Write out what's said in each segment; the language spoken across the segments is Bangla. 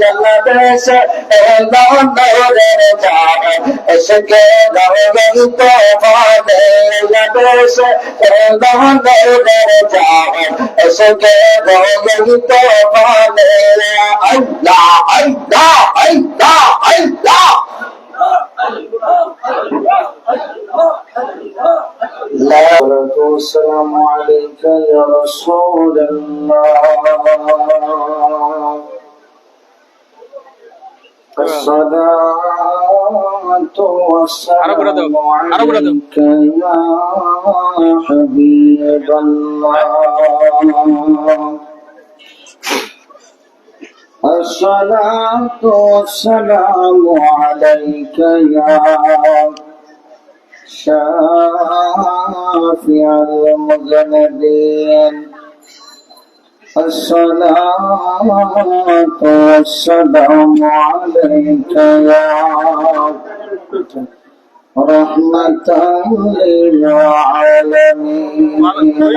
বাংলাদেশে বন্ধুরের জানে এসকে রঙের তো বাংলাদেশে বন্ধুরের জানে এসকে রঙের তো আল্লাহ আল্লাহ আল্লাহ আল্লাহ السلام عليك يا رسول الله الصلاة والسلام عليك يا حبيب الله. الصلاة والسلام عليك يا شافع المذنبين. الصلاة والسلام عليك يا رحمة للعالمين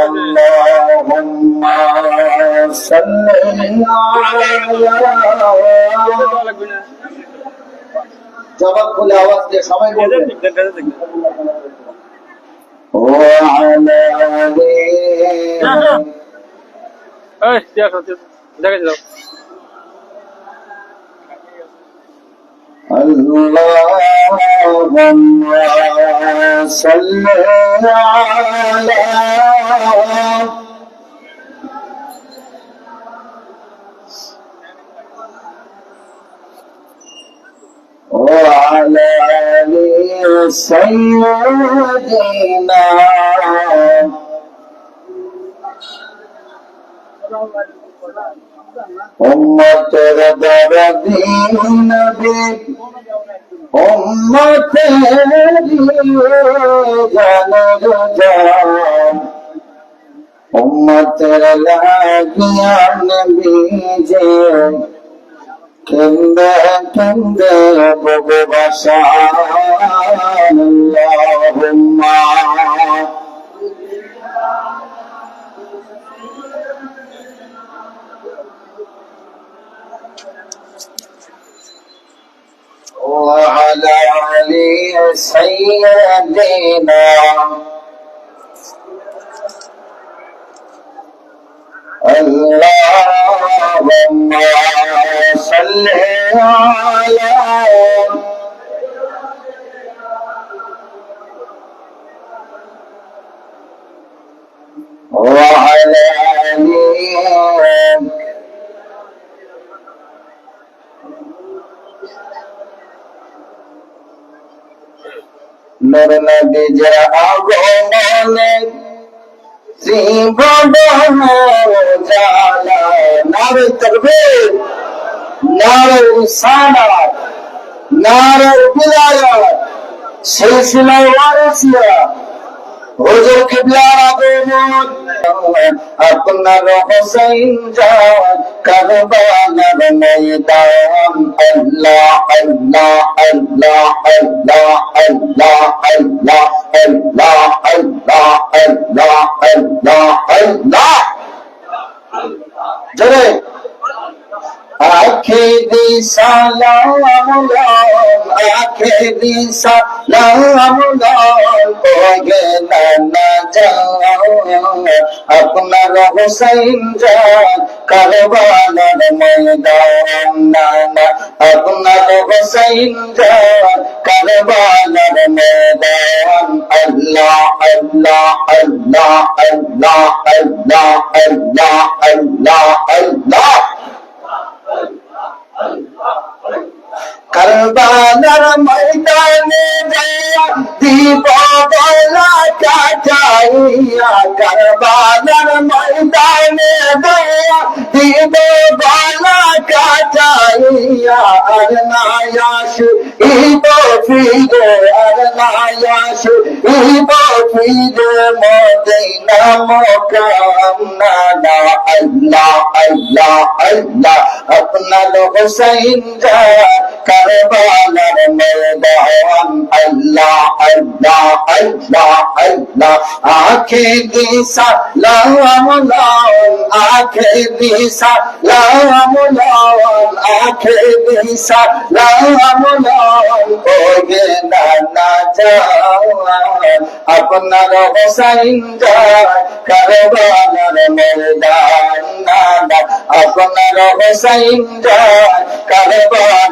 اللهم صل على জবাব খুলে আওয়াজ দিয়ে সবাই বলবেন وعلى آله اللهم صل على وعلى آل سيدنا উম্মতের দরদি নবী উম্মতের জানের জান উম্মতের লাগিয়া নবী যে কেন্দে কেন্দে ববে বাসা আল্লাহুম্মা وعلى آل سيدنا اللهم صل على নর নবীজের আগমনে জীবন জালা নারে তকবীর নারে ইসানা নারে বিলায়া সিলসিলা ওয়ারিসিয়া হুজুর কিবলার আগমন। আপনার হোসেন যাও কারবালার ময়দান আল্লাহ আল্লাহ আল্লাহ আল্লাহ আল্লাহ আল্লাহ আল্লাহ আল্লাহ আল্লাহ আল্লাহ আল্লাহ জোরে আখেরি সালাম আখেরি সালাম ওগে নানা আপনার হোসেন যান কারবালার ময়দান নানা। আপনার হোসেন যান কারবালার ময়দান। আল্লাহ আল্লাহ আল্লাহ আল্লাহ আল্লাহ আল্লাহ আল্লাহ আল্লাহ। কারবালার ময়দানে দিব বলা কাটাইয়া কারবালার ময়দানে দিব বলা কাটাইয়া আর নায়াস ইব আল্লাহ আল্লাহ আল্লাহ আপনার হুসাইন যা কারবালার ময়দান আল্লাহ আখে দি সালাম লাম আখে দি সালাম লাম আখে দি সালাম লাম লাগে না যায় আপনার হোসাইন যায় কারবালার ময়দান আপনার হোসাইন যায় কারবার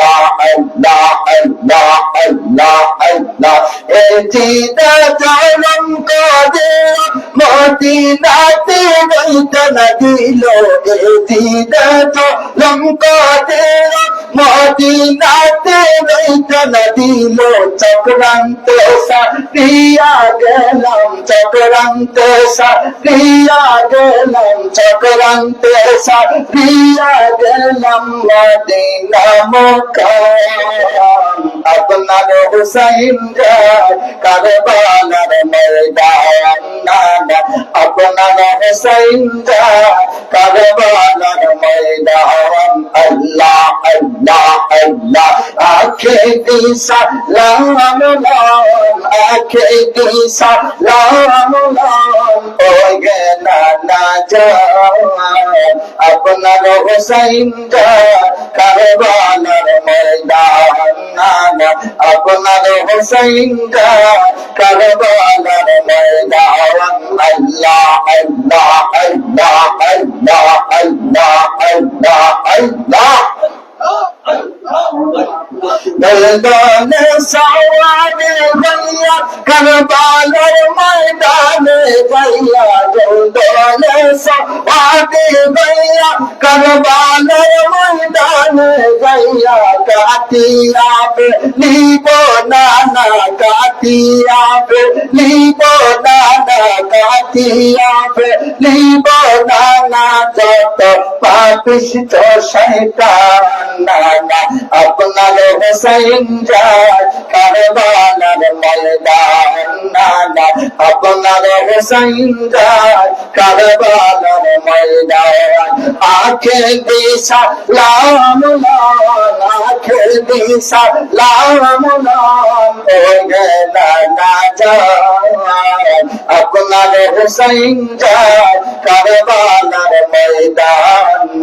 আল্লাহ আল্লাহ আল্লাহ আল্লাহ আল্লাহ এ জিদা জানম কাদের মদিনাতে বৈতন দিল এ জিদা জানম কাদের মদিনাতে বৈতন দিল চক্রান্ত সারিয়া গেলাম চক্রান্ত সারিয়া গেলাম চক্রান্ত সারিয়া গেলাম মদিনা আপনার হুসাইন কারবালার ময়দান আপনার হুসাইন কারবালার ময়দান আল্লাহ আল্লাহ আল্লাহ আখে দিশা লাম লাম আখে দিশা লাম লাম ওই গে নানা যায় আপনার হুসাইন কারবালার ময়দান আপনার হুসাইন যায় কারবালার ময়দান আল্লাহ আল্লাহ আল্লাহ আল্লাহ আল্লাহ আল্লাহ আল্লাহ দলদলে সওয়ারে ভাইয়া, কারবালার ময়দানে ভাইয়া, দলদলে সওয়ারে ভাইয়া, কারবালার ময়দানে ভাইয়া কাতিয়া পে লিব নানা কাতিয়া পে লিব নানা কাতিয়া পে শয়তান। নানা আপনার হোসেন কারবালার ময়দান আপনার হোসেন কারবালার ময়দান আখে দিশা লাম আখে দিশা লাম আপনার হোসেন কার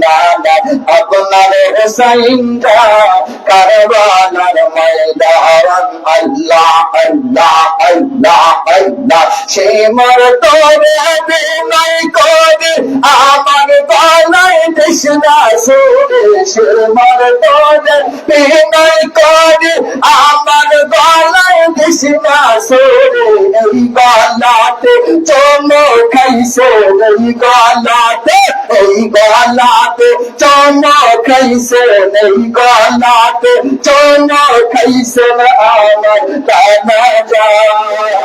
নানা আপনার হুসাইন যায় কারবালার ময়দান আল্লাহ আল্লাহ আল্লাহ আল্লাহ সে মর তোরে বিনয় করে আমার গলায় কৃষ্ণা সুরে সে মর তোরে বিনয় করে আমার গলায় কৃষ্ণা সুরে এই গলাতে চমক খাইছে এই গলাতে এই গলাতে গলাতে চমকাইছে নেই গলাতে চমকাইছে আমার কানা যায়।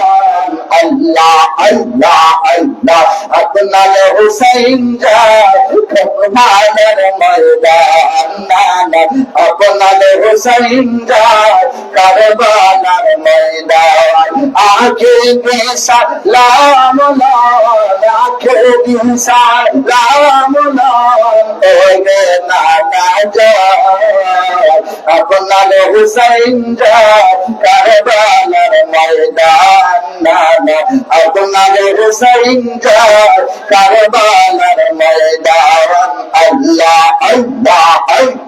আল্লাহ আল্লাহ আল্লাহ, আপনার হুসাইন যায় ময়দান আপনার হুসাইন যায় কারবানার ময়দান রাখেনি সালাম রাখেনি সালাম ওরে নানা আপনার হুসাইন কারবালার ময়দান নানা আপনার হুসাইন কারবালার ময়দান আল্লাহ আল্লাহ আল্লাহ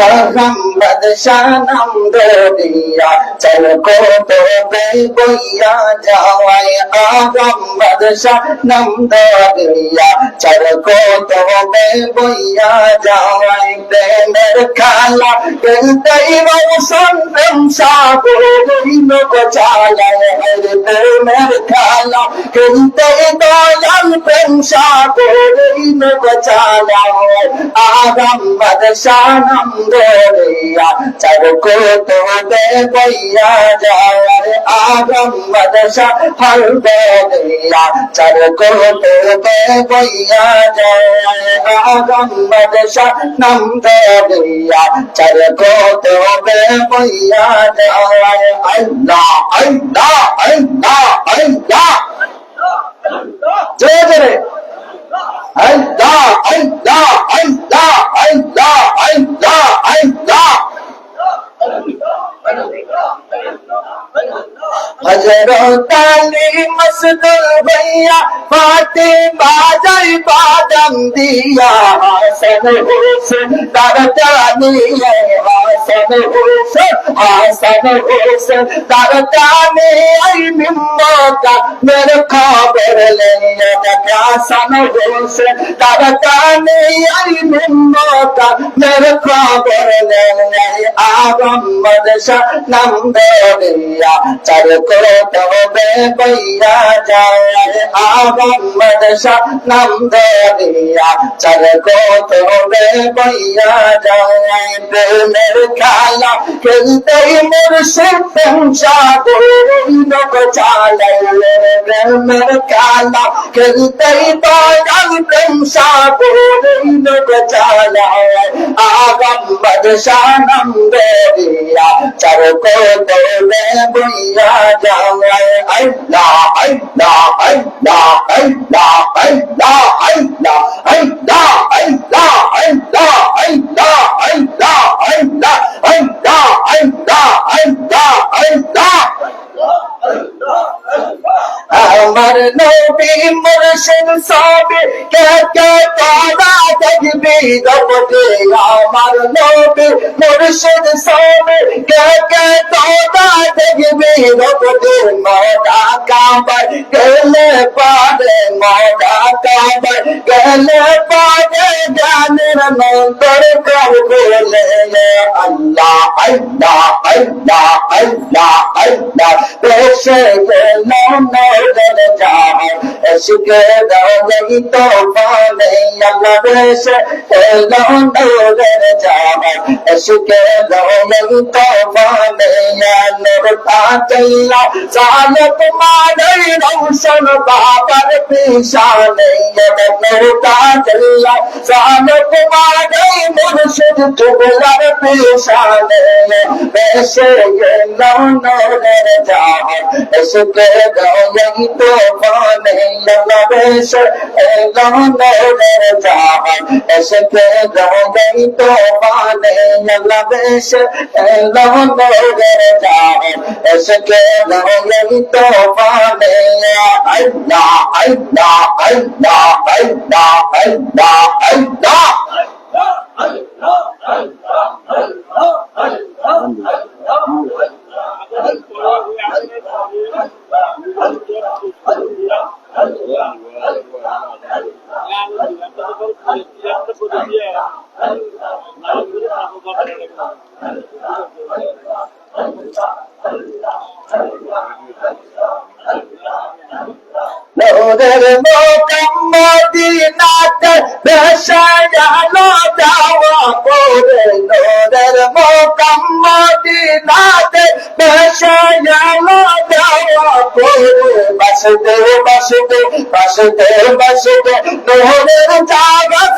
哎呀 সানাম দরিয়া চল কতো প্রেম বইয়া যাওয়াই আহম্মদ সানাম দরিয়া চল কতো প্রেম বইয়া যাওয়াই প্রেমের খালা গন্তাই মৌসুম সাবো লোক চালায় প্রেমের খালা গন্তাই দয়াল, প্রেম সাবো লোক চালায় আহম্মদ সানাম দরিয়া যাব তোমাকে বইয়া যাওয়ার আগাম বাদশা হালব দিয়া। যাব তোমাকে বইয়া যাওয়ার আগাম বাদশা নাম দিয়া। যাব তোমাকে বইয়া যাওয়ার আল্লাহ আল্লাহ আল্লাহ আল্লাহ। জয় জয় Allah, Allah, Allah, Allah, Allah, Allah. Ja. হজরত আলী মসদুল ভैया ফাতে বাজাই বাদাম দিয়া হাসন হোসেন তার জানিয়ে হাসন হোসেন হাসন হোসেন নাম দরিয়া চার করো তবে বৈরা যায় আহম্মদ শাহ নাম দরিয়া চার করো তবে বৈরা যায় প্রেমের খেলা খেলতে মুর্শিদ সাগর লোক চালাইলে প্রেমের খেলা খেলতে দয়াল প্রেম সাগর লোক করো তবে বইয়া যায় আল্লাহ আল্লাহ আল্লাহ আল্লাহ আল্লাহ আল্লাহ আল্লাহ আল্লাহ আল্লাহ আল্লাহ আল্লাহ আল্লাহ আল্লাহ আল্লাহ আল্লাহ আল্লাহ আমার নবী মুর্শিদ সাবে কে কে তারা জগতে আমার নবী মুর্শিদ সাবে কে কে তারা দেখবি জগতে মজা কাবাই গেলে পারে মজা কাবাই গেলে পারে জানের নন্দর কর বলে আল্লাহ আল্লাহ আল্লাহ আল্লাহ আল্লাহ দেশে গেল নদর আশিকে দাও নেই তো নেই আল্লাহ বেশ এই দাও নূরের জামান আশিকে দাও নেই তো নেই নূর পাতাইলা জানো তোমার রৌশন বাবার পিছানে নূর পাতাইলা জানো তোমার মুর্শিদ তুবলার পিছানে। বেশ এই দাও নূরের জামান দাও নেই তো নেই আল্লাহ দেশে গেল নদর যায় এসকে দাওয়াই তো আল্লাহ দেশে গেল নদর যায় এসকে দাওয়াই তো পানে আল্লাহ আল্লাহ আল্লাহ আল্লাহ আল্লাহ আল্লাহ সোনার লোকম মদিনাতে ভেসালো দাওয়া পরে নোরের মোকম মদিনাতে ভেসালো দাওয়া পরে বাসতে বাসতে বাসতে জাগত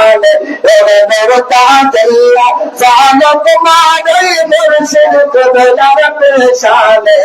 কাল ওরে মরতা জল্লা জানো তোমার মুর্শিদ কবলার পেশালে।